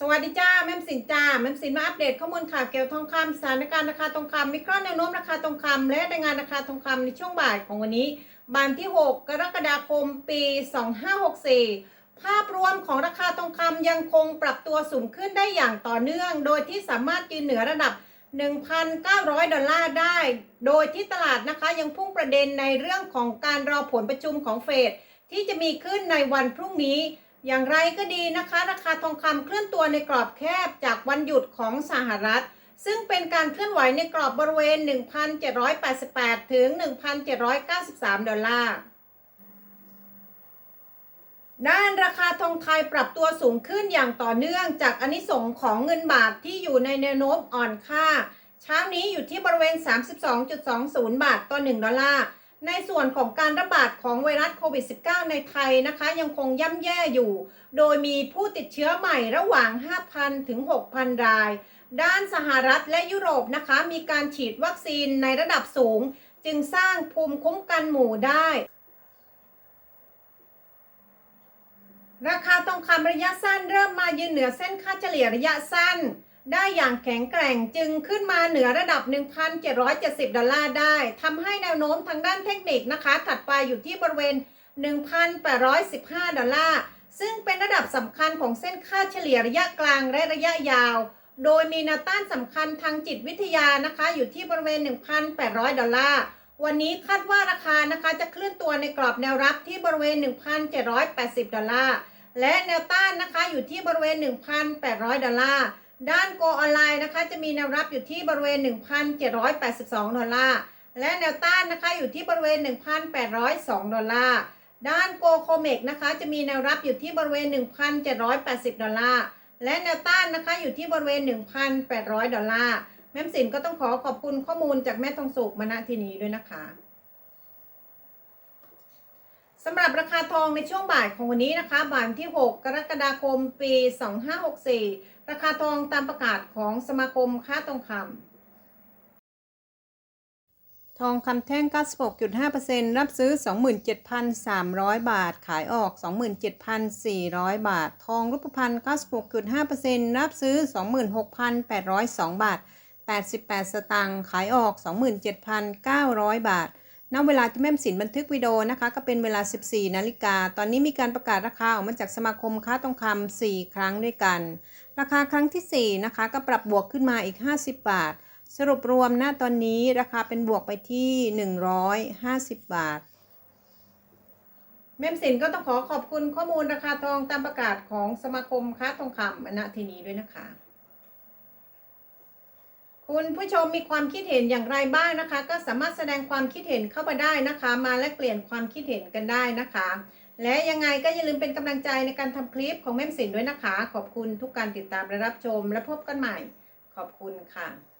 สวัสดีจ้าแม่มสินจ้าแม่มสินมาอัปเดตข้อมูลข่าวเกี่ยวกับทองคำสถานการณ์ราคาทองคำมีข้อแนวโน้มราคาทองคำและรายงานราคาทองคำในช่วงบ่ายของวันนี้วันที่ 6 กรกฎาคม ปี 2564 ภาพรวมของราคาทองคำยังคงปรับตัวสูงขึ้นได้อย่างต่อเนื่อง โดยที่สามารถยืนเหนือระดับ 1,900 ดอลลาร์ได้ โดยที่ตลาดนะคะยังพุ่งประเด็นในเรื่องของการรอผลประชุมของเฟดที่จะมีขึ้นในวันพรุ่งนี้ อย่างไรก็ดีนะคะ ราคาทองคำเคลื่อนตัวในกรอบแคบจากวันหยุดของสหรัฐ ซึ่งเป็นการเคลื่อนไหวในกรอบบริเวณ 1,788 ถึง 1,793 ดอลลาร์ด้านราคาทองไทยปรับตัวสูงขึ้นอย่างต่อเนื่องจากอนิสงของเงินบาทที่อยู่ในแนวโน้มอ่อนค่า เช้านี้อยู่ที่บริเวณ 32.20 บาทต่อ 1 ดอลลาร์ ในส่วนของการระบาดของไวรัสโควิด -19 ในไทยนะคะ ยังคงย่ำแย่อยู่ โดยมีผู้ติดเชื้อใหม่ระหว่าง 5,000 ถึง 6,000 ราย ด้านสหรัฐและยุโรปนะคะ มีการฉีดวัคซีนในระดับสูง จึงสร้างภูมิคุ้มกันหมู่ได้ ราคาทองคำระยะสั้นเริ่มมายืนเหนือเส้นค่าเฉลี่ยระยะสั้น ได้อย่างแข็งแกร่งจึงขึ้นมาเหนือระดับ 1,770 ดอลลาร์ได้ทำให้แนวโน้มทางด้านเทคนิคนะคะ ถัดไปอยู่ที่บริเวณ 1,815 ดอลลาร์ ซึ่งเป็นระดับสำคัญของเส้นค่าเฉลี่ยระยะกลางและระยะยาว โดยมีแนวต้านสำคัญทางจิตวิทยานะคะ อยู่ที่บริเวณ 1,800 ดอลลาร์ วันนี้คาดว่าราคานะคะจะเคลื่อนตัวในกรอบแนวรับที่บริเวณ 1,780 ดอลลาร์ และแนวต้านนะคะอยู่ที่บริเวณ 1,800 ดอลลาร์ ด้านโกออนไลน์นะคะจะมีแนวรับอยู่ที่บริเวณ 1,782 ดอลลาร์ และแนวต้านนะคะอยู่ที่บริเวณ 1,802 ดอลลาร์ ด้านโกโคเมกนะคะจะมีแนวรับอยู่ที่บริเวณ 1,780 ดอลลาร์ และแนวต้านนะคะอยู่ที่บริเวณ 1,800 ดอลลาร์ แม่มสินก็ต้องขอขอบคุณข้อมูลจากแม่ทองสุกมาณที่นี้ด้วยนะคะำหรับราคาทองในช่วงบ่ายของวันนี้นะคะบ่ายที่ 6 กรกฎาคมปี 2564 ราคาทองตามประกาศของสมาคมค้าทองคำทองคำแท่ง 96.5%รับซื้อ 27,300 บาท ขายออก 27,400 บาท ทองรูปพรรณ96.5%รับซื้อ 26,802 บาท 88 สตางค์ ขายออก 27,900 บาท ณเวลาที่แม่มสินบันทึกวิดีโอนะคะ ก็เป็นเวลา 14 นาฬิกา ตอนนี้มีการประกาศราคาออกมาจากสมาคมค้าทองคำ4ครั้งด้วยกัน ราคาครั้งทีสี่4 นะคะ ก็ปรับบวกขึ้นมาอีก 50 บาท สรุปรวมณตอนนี้ราคาเป็นบวกไปที่ 150 บาท แม่มสินก็ต้องขอขอบคุณข้อมูลราคาทองตามประกาศของสมาคมค้าทองคำณที่นี้ด้วยนะคะ คุณผู้ชมมีความคิดเห็นอย่างไรบ้างนะคะ ก็สามารถแสดงความคิดเห็นเข้ามาได้นะคะ มาแลกเปลี่ยนความคิดเห็นกันได้นะคะ และยังไงก็อย่าลืมเป็นกำลังใจในการทำคลิปของแม่มสินด้วยนะคะ ขอบคุณทุกการติดตามและรับชมและพบกันใหม่ ขอบคุณค่ะ